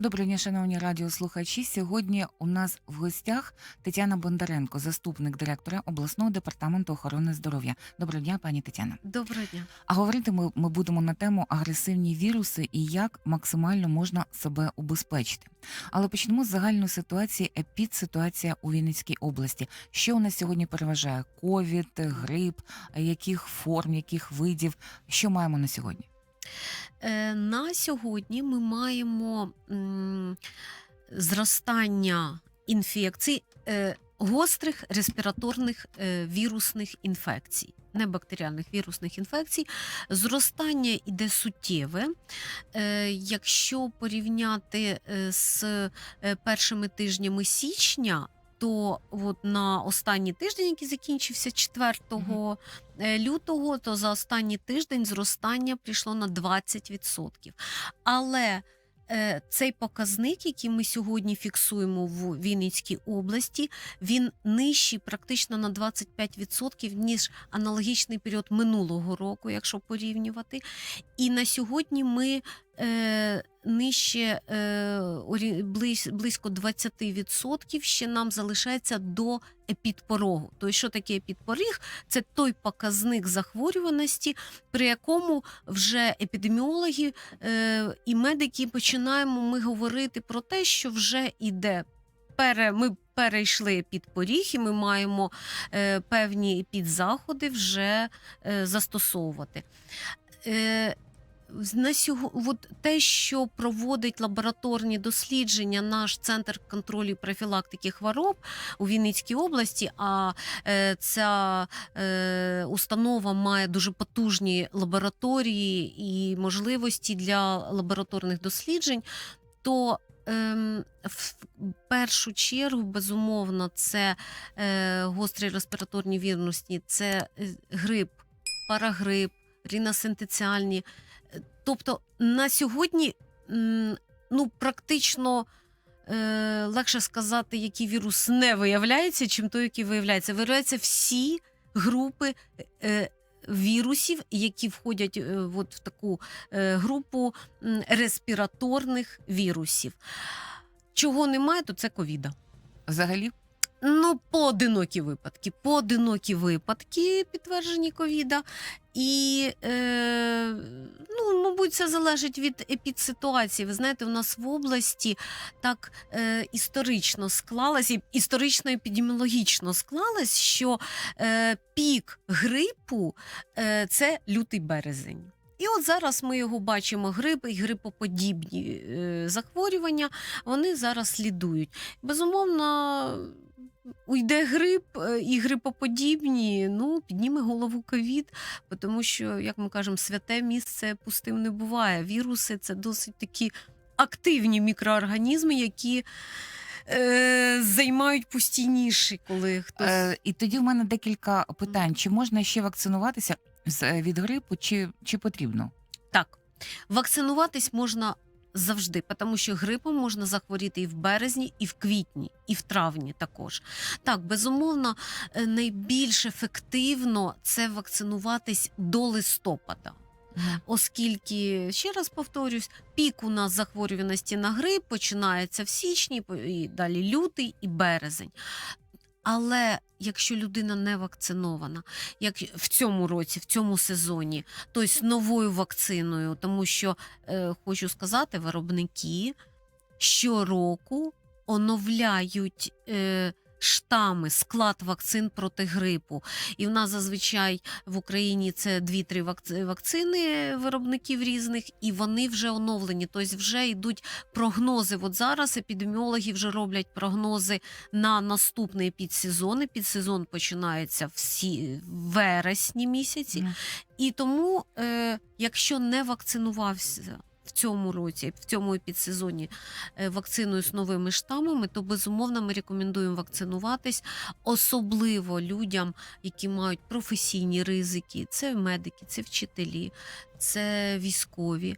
Доброго дня, шановні радіослухачі. Сьогодні у нас в гостях Тетяна Бондаренко, заступник директора обласного департаменту охорони здоров'я. Доброго дня, пані Тетяна. Доброго дня. А говорити ми, ми будемо на тему агресивні віруси і як максимально можна себе убезпечити. Але почнемо з загальної ситуації епідситуація у Вінницькій області. Що у нас сьогодні переважає? Ковід, грип, яких форм, яких видів? Що маємо на сьогодні? Е, На сьогодні ми маємо зростання інфекцій, е, гострих респіраторних е, вірусних інфекцій, не бактеріальних вірусних інфекцій. Зростання іде суттєве. Якщо порівняти з першими тижнями січня, то от на останній тиждень, який закінчився 4 е, лютого, то за останній тиждень зростання прийшло на 20%. Але е, цей показник, який ми сьогодні фіксуємо в Вінницькій області, він нижчий практично на 25%, ніж аналогічний період минулого року, якщо порівнювати. І на сьогодні ми е, нижче е, близько 20% ще нам залишається до епідпорогу. Тобто, що таке епідпоріг? Це той показник захворюваності, при якому вже епідеміологи е, і медики починаємо ми говорити про те, що вже іде. Пере, ми перейшли під поріг, і ми маємо е, певні підзаходи вже е, застосовувати. Е, на сього, от те, що проводить лабораторні дослідження, наш центр контролю профілактики хвороб у Вінницькій області. А е, ця е, установа має дуже потужні лабораторії і можливості для лабораторних досліджень. То ем, в першу чергу, безумовно, це е, гострі респіраторні вірусні, це е, грип, парагрип, ріносинтеціальні. Тобто на сьогодні ну, практично е, легше сказати, який вірус не виявляється, чим той, який виявляється. Виявляються всі групи е, вірусів, які входять е, от в таку е, групу респіраторних вірусів. Чого немає, то це ковіда. Взагалі, Ну, поодинокі випадки. Поодинокі випадки підтверджені ковіда. І, е, ну, мабуть, це залежить від епідситуації. Ви знаєте, у нас в області так е, історично склалось, історично епідеміологічно склалось, що е, пік грипу е, це лютий березень. І от зараз ми його бачимо, грип і грипоподібні е, захворювання, вони зараз слідують. Безумовно, уйде грип е, і грипоподібні, ну, підніме голову ковід, тому що, як ми кажемо, святе місце пустим не буває. Віруси це досить такі активні мікроорганізми, які е, займають постійніші, коли хтось. Е, і тоді в мене декілька питань: чи можна ще вакцинуватися з е, від грипу, чи, чи потрібно? Так, вакцинуватись можна завжди, тому що грипом можна захворіти і в березні, і в квітні, і в травні також. Так, безумовно, е, найбільш ефективно це вакцинуватись до листопада. Оскільки, ще раз повторюсь, пік у нас захворюваності на грип починається в січні, і далі лютий і березень. Але якщо людина не вакцинована, як в цьому році, в цьому сезоні, то з новою вакциною, тому що е, хочу сказати, виробники щороку оновляють е, штами, склад вакцин проти грипу. І в нас зазвичай в Україні це 2-3 вакци- вакцини виробників різних, і вони вже оновлені. Тобто вже йдуть прогнози. От зараз епідеміологи вже роблять прогнози на наступний підсезон. І Підсезон починається в в вересні місяці. І тому, е, якщо не вакцинувався цьому році, в цьому підсезоні е, вакциною з новими штамами, то безумовно ми рекомендуємо вакцинуватись, особливо людям, які мають професійні ризики. Це медики, це вчителі, це військові.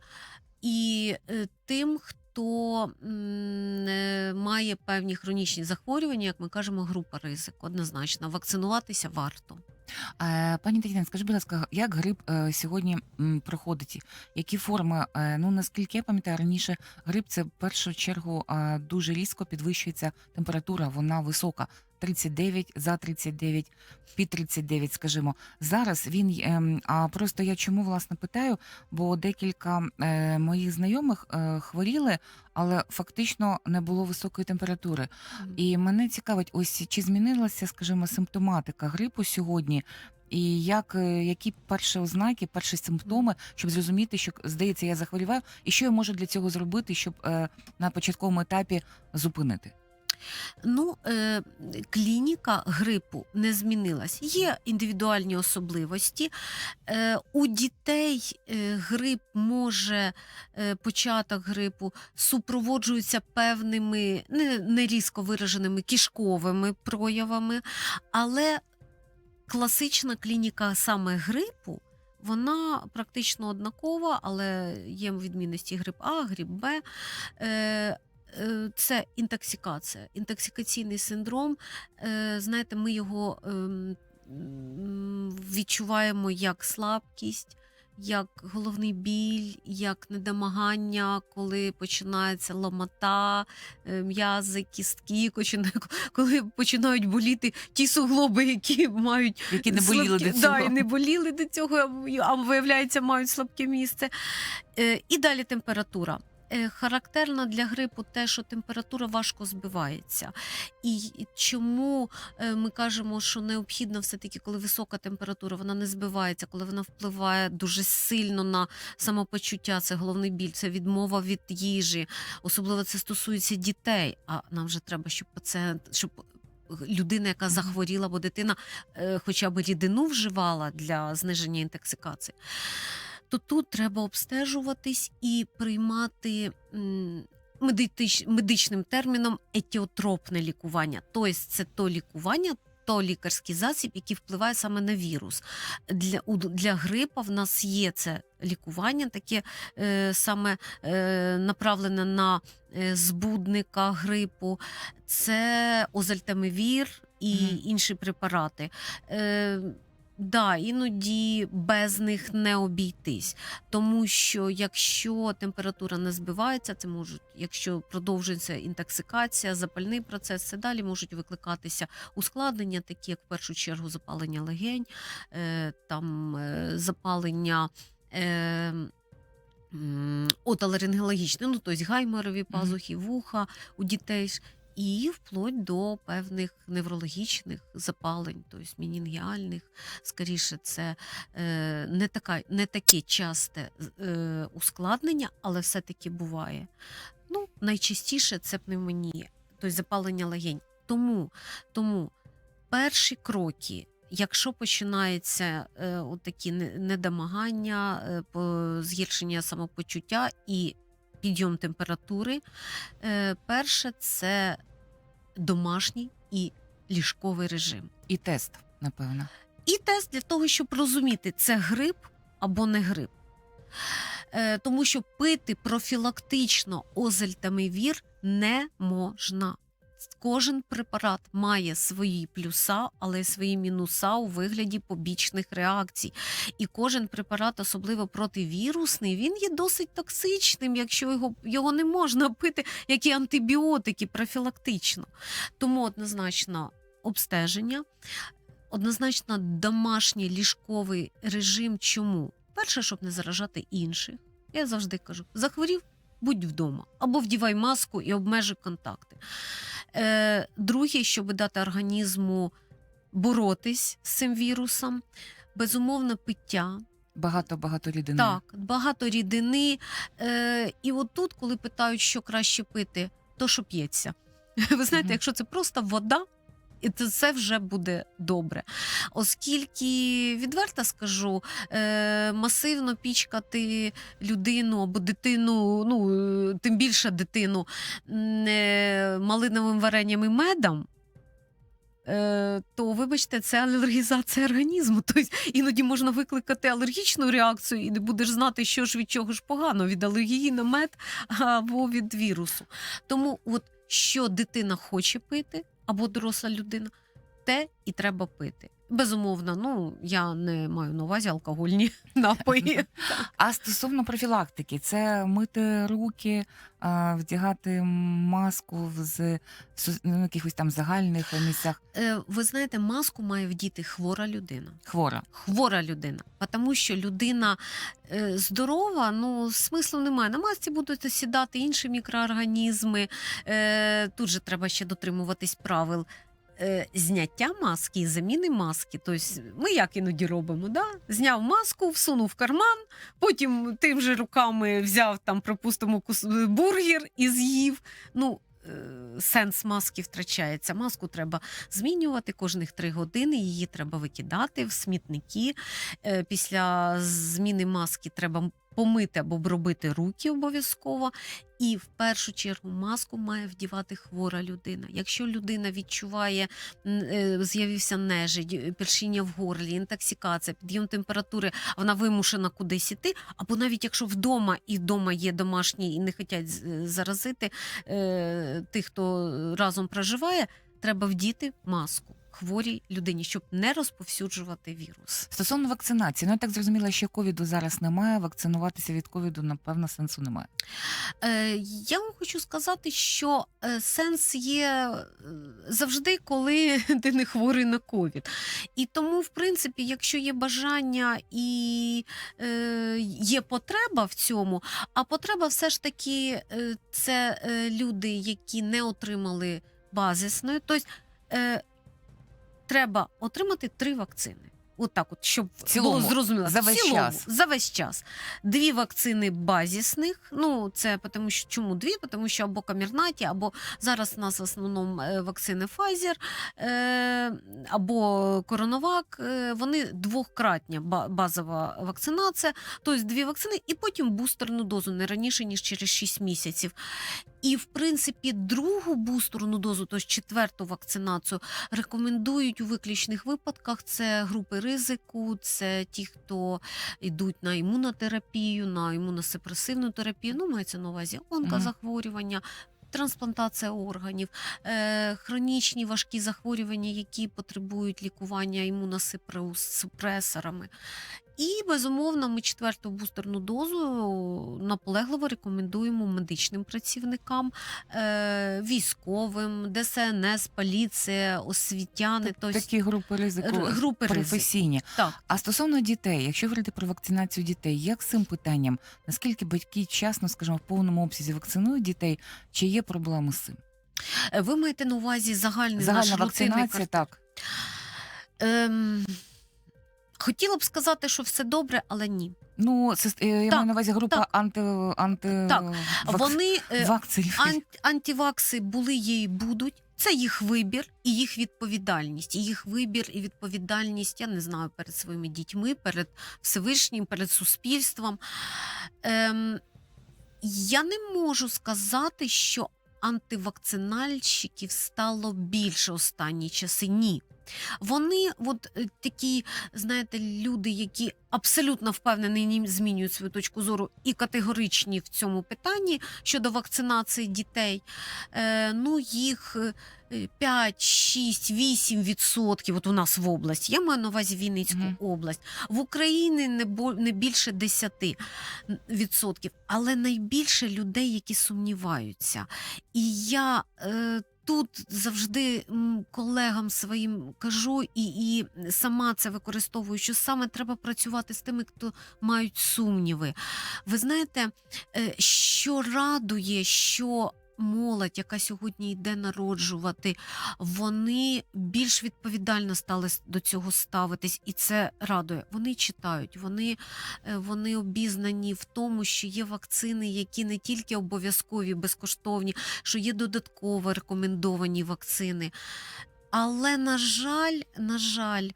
І е, тим, хто хто е, має певні хронічні захворювання, як ми кажемо, група ризику. Однозначно, вакцинуватися варто. Пані Тетяна, скажіть, будь ласка, як грип е, сьогодні проходить? Які форми? Е, Ну наскільки я пам'ятаю, раніше грип це в першу чергу дуже різко підвищується температура, вона висока. 39 за 39, під 39, скажімо. Зараз він ем, а просто я чому власне питаю, бо декілька е, моїх знайомих е, хворіли, але фактично не було високої температури. І мене цікавить, ось чи змінилася, скажімо, симптоматика грипу сьогодні, і як, е, які перші ознаки, перші симптоми, щоб зрозуміти, що здається, я захворіваю, і що я можу для цього зробити, щоб е, на початковому етапі зупинити? Ну, е, клініка грипу не змінилась. Є індивідуальні особливості. Е, у дітей е, грип може, е, початок грипу супроводжується певними не, не різко вираженими кишковими проявами, але класична клініка саме грипу. Вона практично однакова, але є відмінності грип А, грип Б. Е, це інтоксикація, інтоксикаційний синдром. Е, Знаєте, ми його ем, відчуваємо як слабкість, як головний біль, як недомагання, коли починається ломота, е, м'язи, кістки, коли починають боліти ті суглоби, які мають Які не боліли слабкі- до цього. Да, і не боліли до цього, а виявляється, мають слабке місце. І далі температура. Е, Характерно для грипу те, що температура важко збивається. І чому е, ми кажемо, що необхідно все-таки, коли висока температура, вона не збивається, коли вона впливає дуже сильно на самопочуття, це головний біль, це відмова від їжі. Особливо це стосується дітей. А нам вже треба, щоб пацієнт, щоб людина, яка захворіла, або дитина е, хоча б рідину вживала для зниження інтоксикації, то тут треба обстежуватись і приймати. медичним терміном етіотропне лікування. Тобто це то лікування, то лікарський засіб, який впливає саме на вірус. Для, для грипа в нас є це лікування, таке е, саме е, направлене на е, збудника грипу, це озальтамивір і Мгм. інші препарати. Е, Да, іноді без них не обійтись, тому що якщо температура не збивається, це можуть, якщо продовжується інтоксикація, запальний процес, це далі можуть викликатися ускладнення, такі як в першу чергу запалення легень, е, там е, запалення. Е, Отоларингологічне, ну тобто гайморові пазухи, вуха у дітей і вплоть до певних неврологічних запалень, тобто мінінгіальних. Скоріше, це е, не, така, не таке часте е, ускладнення, але все-таки буває. Ну, найчастіше це пневмонія, тобто запалення легень. Тому, тому перші кроки. Якщо починається е, такі недомагання, е, згіршення самопочуття і підйом температури, е, перше це домашній і ліжковий режим. І тест, напевно. І тест для того, щоб розуміти, це грип або не грип. Е, тому що пити профілактично озельтамивір не можна. Кожен препарат має свої плюса, але свої мінуса у вигляді побічних реакцій. І кожен препарат, особливо противірусний, він є досить токсичним, якщо його, його не можна пити, як і антибіотики профілактично. Тому однозначно обстеження, однозначно домашній ліжковий режим. Чому? Перше, щоб не заражати інших. Я завжди кажу: захворів, будь вдома або вдівай маску і обмежуй контакти. Е, друге, щоб дати організму боротись з цим вірусом, безумовно, пиття. Багато-багато рідини. Так, багато рідини. Е, і отут, коли питають, що краще пити, то що п'ється. Ви знаєте, Мгм. якщо це просто вода, і це, вже буде добре. Оскільки, відверто скажу, е, масивно пічкати людину або дитину, ну е, тим більше дитину е, малиновим варенням і медом. то вибачте, це алергізація організму. Тобто іноді можна викликати алергічну реакцію і не будеш знати, що ж від чого ж погано, від алергії на мед або від вірусу. Тому, от що дитина хоче пити, або доросла людина, те і треба пити. Безумовно, ну я не маю на увазі алкогольні напої. А стосовно профілактики, це мити руки, вдягати маску в ну, якихось там загальних місцях. Е, Ви знаєте, маску має вдіти хвора людина. Хвора. Хвора людина, тому що людина е, здорова, ну смислу немає. На масці будуть сідати інші мікроорганізми. Е, Тут же треба ще дотримуватись правил. Е, Зняття маски і заміни маски. Тобто ми як іноді робимо, да? зняв маску, всунув в карман, потім тим же руками взяв там, припустимо, кус- бургер і з'їв. Ну, е, сенс маски втрачається. Маску треба змінювати кожних три години. Її треба викидати в смітники. Е, Після зміни маски треба помити або обробити руки обов'язково. І в першу чергу маску має вдівати хвора людина. Якщо людина відчуває, е, з'явився нежить, е, першіння в горлі, інтоксикація, підйом температури, вона вимушена кудись іти, або навіть якщо вдома і вдома є домашні і не хочуть заразити е, тих, хто разом проживає, треба вдіти маску хворій людині, щоб не розповсюджувати вірус. Стосовно вакцинації, ну я так зрозуміла, що ковіду зараз немає. Вакцинуватися від ковіду, напевно, сенсу немає. Е, я вам хочу сказати, що е, сенс є е, завжди, коли ти не хворий на ковід. І тому, в принципі, якщо є бажання і е, є потреба в цьому, а потреба все ж таки е, це е, люди, які не отримали базисної, тобто треба отримати три вакцини. От от, щоб В цілому, було зрозуміло. за В весь цілому, час. За весь час. Дві вакцини базісних. Ну, це тому що чому дві? Тому що або Камірнаті, або зараз у нас в основному е, вакцини Pfizer, е, або Коронавак. Е, вони двократня базова вакцинація, тобто дві вакцини, і потім бустерну дозу не раніше, ніж через 6 місяців. І, в принципі, другу бустерну дозу, тобто четверту вакцинацію, рекомендують у виключних випадках. Це групи ризику, це ті, хто йдуть на імунотерапію, на імуносупресивну терапію. Ну, мається на увазі онкозахворювання. Трансплантація органів, е, хронічні важкі захворювання, які потребують лікування імуносупресорами. І безумовно, ми четверту бустерну дозу наполегливо рекомендуємо медичним працівникам, е, військовим, ДСНС, поліція, освітяни. тобто Такі групи ризику групи ризику. професійні. Так. А стосовно дітей, якщо говорити про вакцинацію дітей, як з цим питанням? Наскільки батьки вчасно, скажімо, в повному обсязі вакцинують дітей? Чи є проблеми з цим? Е, Ви маєте на увазі загальний Загальна наш рутинний вакцинація, так. Ем, хотіла б сказати, що все добре, але ні. Ну, це я маю на увазі група так. анти, анти Так, вакц- Вони е, ан- антивакси були є і будуть. Це їх вибір і їх відповідальність. І їх вибір і відповідальність, я не знаю, перед своїми дітьми, перед Всевишнім, перед суспільством. Ем, я не можу сказати, що антивакцинальщиків стало більше останні часи. Ні. Вони, от е, такі, знаєте, люди, які абсолютно впевнені, не змінюють свою точку зору і категоричні в цьому питанні щодо вакцинації дітей. Е, ну, їх е, 5, 6, 8 відсотків. От у нас в області. Я маю на увазі Вінницьку Мгм. область. В Україні не, бо, не більше 10 відсотків, але найбільше людей, які сумніваються. І я е, тут завжди колегам своїм кажу, і, і сама це використовую, що саме треба працювати з тими, хто мають сумніви. Ви знаєте, е, що радує, що молодь, яка сьогодні йде народжувати, вони більш відповідально стали до цього ставитись, і це радує. Вони читають, вони, е, вони обізнані в тому, що є вакцини, які не тільки обов'язкові, безкоштовні, що є додатково рекомендовані вакцини. Але, на жаль, на жаль,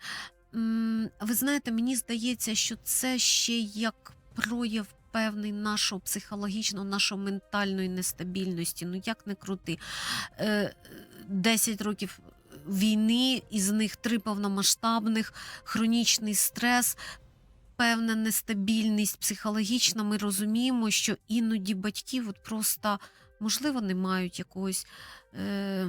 ви знаєте, мені здається, що це ще як прояв певний нашого психологічного, нашої ментальної нестабільності. Ну як не крути. Е, 10 років війни, із них три повномасштабних, хронічний стрес. Певна нестабільність психологічна, ми розуміємо, що іноді батьки от просто, можливо, не мають якогось е,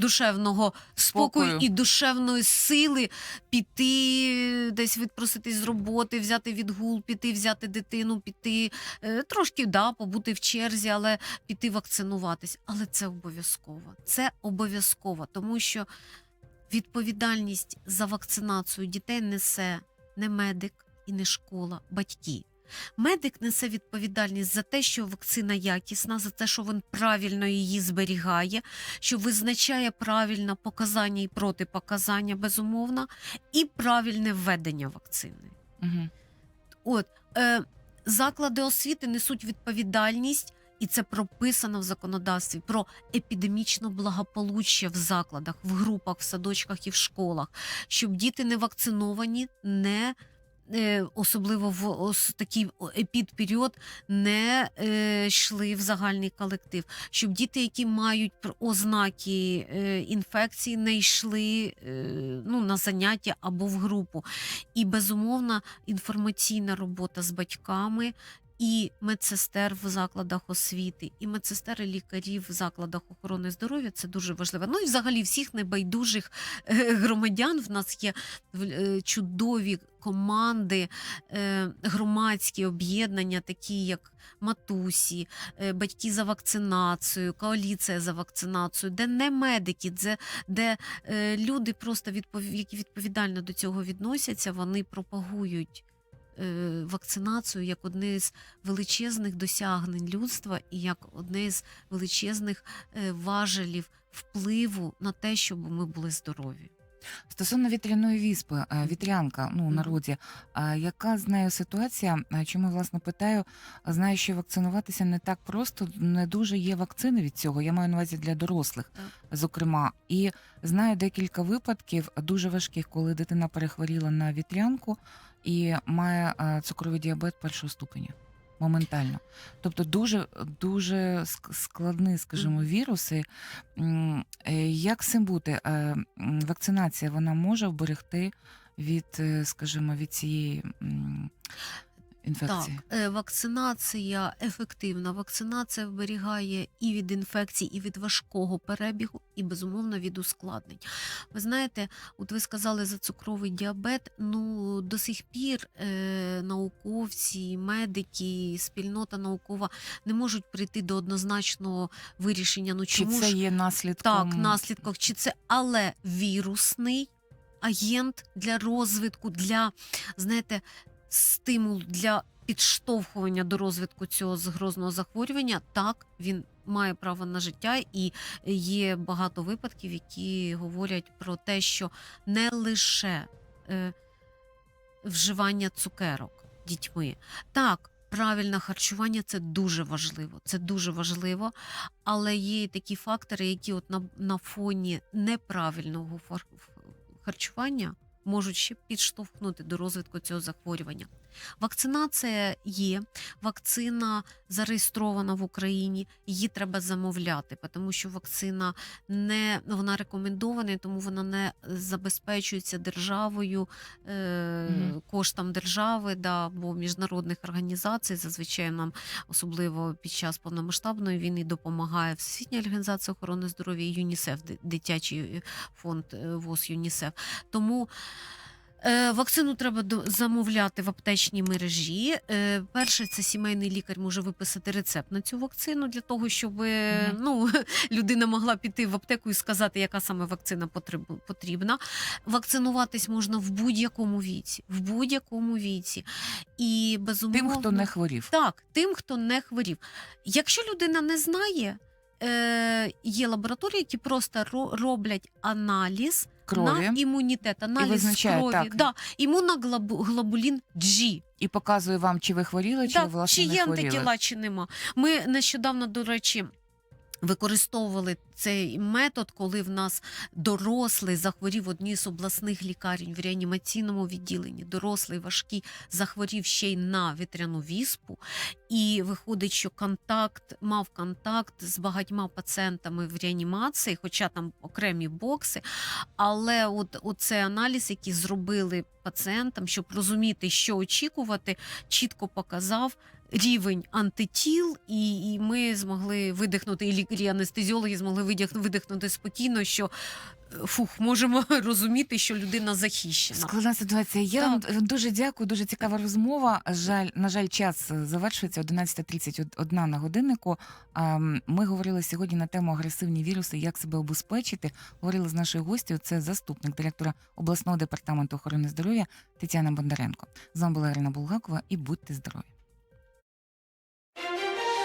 душевного спокою, Спокою. і душевної сили піти десь відпроситись з роботи, взяти відгул, піти, взяти дитину, піти е, трошки да, побути в черзі, але піти вакцинуватись. Але це обов'язково. Це обов'язково, тому що відповідальність за вакцинацію дітей несе не медик і не школа, батьки. Медик несе відповідальність за те, що вакцина якісна, за те, що він правильно її зберігає, що визначає правильно показання і протипоказання, безумовно, і правильне введення вакцини. Угу. От е, заклади освіти несуть відповідальність, і це прописано в законодавстві про епідемічне благополуччя в закладах, в групах, в садочках і в школах, щоб діти не вакциновані, не особливо в такий епідперіод не е, йшли в загальний колектив, щоб діти, які мають ознаки е, інфекції, не йшли е, ну, на заняття або в групу. І безумовно інформаційна робота з батьками. І медсестер в закладах освіти, і медсестер і лікарів в закладах охорони здоров'я це дуже важливо. Ну і взагалі всіх небайдужих е, громадян. В нас є е, чудові команди, е, громадські об'єднання, такі як матусі, батьки за вакцинацію, коаліція за вакцинацію, де не медики, де, де люди просто відпов... які відповідально до цього відносяться, вони пропагують. Е, Вакцинацію як одне з величезних досягнень людства і як одне з величезних е, важелів впливу на те, щоб ми були здорові. Стосовно вітряної віспи, е, вітрянка, ну у народі, яка з нею ситуація? Чому власне питаю? Знаю, що вакцинуватися не так просто, не дуже є вакцини від цього. Я маю на увазі для дорослих, зокрема. І знаю декілька випадків дуже важких, коли дитина перехворіла на вітрянку і має е, цукровий діабет першого ступеня. Моментально, тобто дуже дуже ск- складні, скажімо, віруси. Е, Як цим бути? Е, Вакцинація вона може вберегти від, скажімо, від цієї інфекції? Так, е, вакцинація ефективна. Вакцинація вберігає і від інфекцій, і від важкого перебігу, і безумовно від ускладнень. Ви знаєте, от ви сказали за цукровий діабет. Ну до сих пір е, науковці, медики, спільнота наукова не можуть прийти до однозначного вирішення. Ну Чи чому це ж є наслідком? так, наслідках, чи це але вірусний агент для розвитку, для знаєте, стимул для підштовхування до розвитку цього згрозного захворювання, так він має право на життя, і є багато випадків, які говорять про те, що не лише е, вживання цукерок дітьми. Так, правильне харчування це дуже важливо. Це дуже важливо, але є і такі фактори, які от на, на фоні неправильного харчування можуть ще підштовхнути до розвитку цього захворювання. Вакцинація є, вакцина зареєстрована в Україні, її треба замовляти, тому що вакцина не вона рекомендована, тому вона не забезпечується державою е, коштом держави, да, або міжнародних організацій. Зазвичай нам, особливо під час повномасштабної війни, допомагає Всесвітня організація охорони здоров'я і ЮНІСЕФ, дитячий фонд е, ВОЗ ЮНІСЕФ. Тому Вакцину треба замовляти в аптечній мережі. Е, Перше, це сімейний лікар може виписати рецепт на цю вакцину для того, щоб е, Мгм. ну, людина могла піти в аптеку і сказати, яка саме вакцина потрібна. Вакцинуватись можна в будь-якому віці. В будь-якому віці. І безумовно, Тим, хто не хворів. так, тим, хто не хворів. Якщо людина не знає, е, є лабораторії, які просто роблять аналіз Крові. на імунітет, аналіз крові, так. Да, імуноглобулін G. І показує вам, чи ви хворіли, чи ви Так, власне чи не є хворіли. антитіла, чи нема. Ми нещодавно, до речі. Використовували цей метод, коли в нас дорослий захворів одній з обласних лікарень в реанімаційному відділенні. Дорослий важкий захворів ще й на вітряну віспу, і виходить, що контакт мав контакт з багатьма пацієнтами в реанімації, хоча там окремі бокси. Але от оцей аналіз, який зробили пацієнтам, щоб розуміти, що очікувати, чітко показав. Рівень антитіл, і, і ми змогли видихнути, і лікарі анестезіологи змогли видих- видихнути спокійно, що е, фух, можемо розуміти, що людина захищена. Складна ситуація. Я вам дуже дякую, дуже цікава розмова. Жаль, на жаль, час завершується 11.31 на годиннику. Ми говорили сьогодні на тему агресивні віруси, як себе обезпечити. Говорили з нашою гостю. Це заступник директора обласного департаменту охорони здоров'я Тетяна Бондаренко. З вами була Ірина Булгакова і будьте здорові.